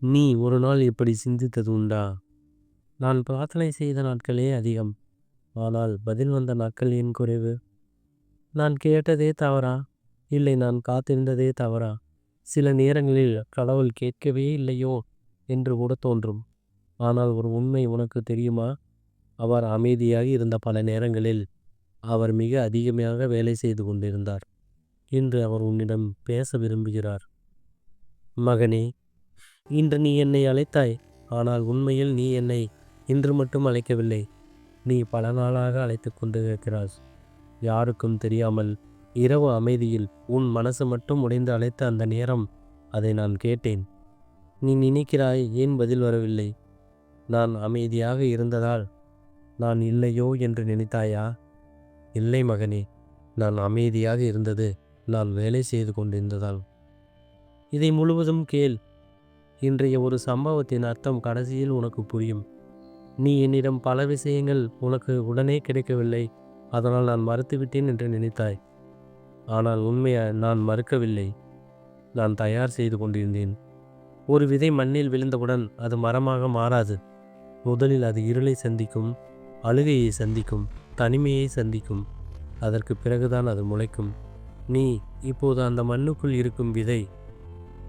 நீ ஒரு நாள் இப்படி சிந்தித்தது உண்டா? நான் பிரார்த்தனை செய்த நாட்களே அதிகம். ஆனால் பதில் வந்த நாட்கள் ஏன் குறைவு? நான் கேட்டதே தவறா? இல்லை நான் காத்திருந்ததே தவறா? சில நேரங்களில் கடவுள் கேட்கவே இல்லையோ? என்று கூட தோன்றும். ஆனால் ஒரு உண்மை உனக்கு தெரியுமா? அவர் அமைதியாக இருந்த பல நேரங்களில் அவர் மிக அதிகமாக வேலை செய்து கொண்டிருந்தார். இன்று அவர் உன்னிடம் பேச விரும்புகிறார். மகனே இன்று நீ என்னை அழைத்தாய் ஆனால் உண்மையில் நீ என்னை இன்று மட்டும் அழைக்கவில்லை. நீ பல நாளாக அழைத்து கொண்டிருக்கிறாய். யாருக்கும் தெரியாமல் இரவு அமைதியில் உன் மனசு மட்டும் உடைந்து அழைத்த அந்த நேரம் அதை நான் கேட்டேன். நீ நினைக்கிறாய் ஏன் பதில் வரவில்லை? நான் அமைதியாக இருந்ததால் நான் இல்லையோ என்று நினைத்தாயா? இல்லை மகனே நான் அமைதியாக இருந்தது நான் வேலை செய்து கொண்டிருந்ததால். இதை முழுவதும் கேள் இன்றைய ஒரு சம்பவத்தின் அர்த்தம் கடைசியில் உனக்கு புரியும். நீ என்னிடம் பல விஷயங்கள் உனக்கு உடனே கிடைக்கவில்லை. அதனால் நான் மறுத்துவிட்டேன் என்று நினைத்தாய். ஆனால் உண்மையை நான் மறுக்கவில்லை. நான் தயார் செய்து கொண்டிருந்தேன். ஒரு விதை மண்ணில் விழுந்தவுடன் அது மரமாக மாறாது. முதலில் அது இருளை சந்திக்கும் அழுகையை சந்திக்கும் தனிமையை சந்திக்கும். அதற்கு பிறகுதான் அது முளைக்கும். நீ இப்போது அந்த மண்ணுக்குள் இருக்கும் விதை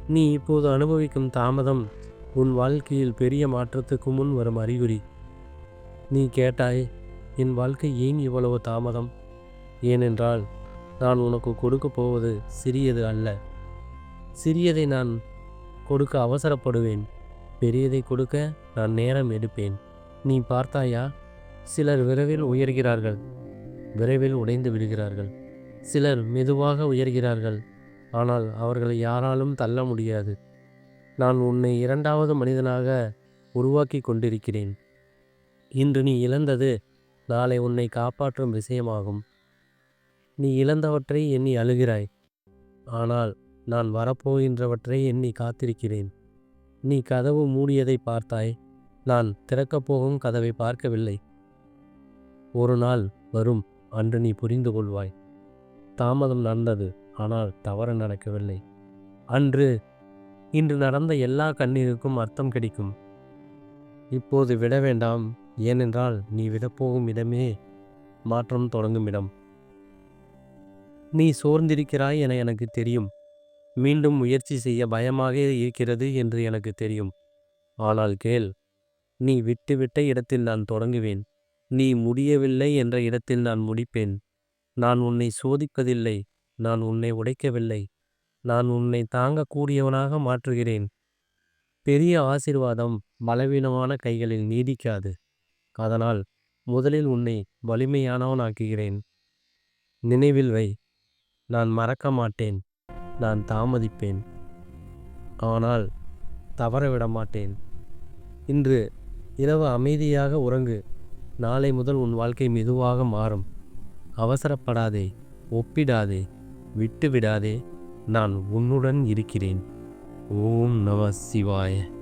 நீ இப்போது அனுபவிக்கும் தாமதம் உன் வாழ்க்கையில் பெரிய மாற்றத்துக்கு முன் வரும் அறிகுறி. நீ கேட்டாய் என் வாழ்க்கை ஏன் இவ்வளவு தாமதம்? ஏனென்றால் நான் உனக்கு கொடுக்க போவது சிறியது அல்ல. சிறியதை நான் கொடுக்க அவசரப்படுவேன். பெரியதை கொடுக்க நான் நேரம் எடுப்பேன். நீ பார்த்தாயா? சிலர் விரைவில் உயர்கிறார்கள். விரைவில் உடைந்து விடுகிறார்கள். சிலர் மெதுவாக உயர்கிறார்கள். ஆனால் அவர்களை யாராலும் தள்ள முடியாது. நான் உன்னை இரண்டாவது மனிதனாக உருவாக்கி கொண்டிருக்கிறேன். இன்று நீ இழந்தது நாளை உன்னை காப்பாற்றும் விஷயமாகும். நீ இழந்தவற்றை எண்ணி அழுகிறாய். ஆனால் நான் வரப்போகின்றவற்றை எண்ணி காத்திருக்கிறேன். நீ கதவு மூடியதை பார்த்தாய். நான் திறக்கப் போகும் கதவை பார்க்கவில்லை. ஒரு நாள் வரும் அன்று நீ புரிந்து கொள்வாய். தாமதம் நடந்தது. ஆனால் தவறு நடக்கவில்லை. அன்று இன்று நடந்த எல்லா கண்ணீருக்கும் அர்த்தம் கிடைக்கும். இப்போது விட வேண்டாம். ஏனென்றால் நீ விடப்போகும் இடமே மாற்றம் தொடங்கும் இடம். நீ சோர்ந்திருக்கிறாய் என எனக்கு தெரியும். மீண்டும் முயற்சி செய்ய பயமாக இருக்கிறது என்று எனக்கு தெரியும். ஆனால் கேள் நீ விட்டுவிட்ட இடத்தில் நான் தொடங்குவேன். நீ முடியவில்லை என்ற இடத்தில் நான் முடிப்பேன். நான் உன்னை சோதிப்பதில்லை. நான் உன்னை உடைக்கவில்லை. நான் உன்னை தாங்கக்கூடியவனாக மாற்றுகிறேன். பெரிய ஆசிர்வாதம் பலவீனமான கைகளில் நீடிக்காது. அதனால் முதலில் உன்னை வலிமையானவனாக்குகிறேன். நினைவில் வை. நான் மறக்க மாட்டேன். நான் தாமதிப்பேன். ஆனால் தவறவிட மாட்டேன். இன்று இரவு அமைதியாக உறங்கு. நாளை முதல் உன் வாழ்க்கை மெதுவாக மாறும். அவசரப்படாதே. ஒப்பிடாதே. விட்டு விடாதே நான் உன்னுடன் இருக்கிறேன். ஓம் நம சிவாய.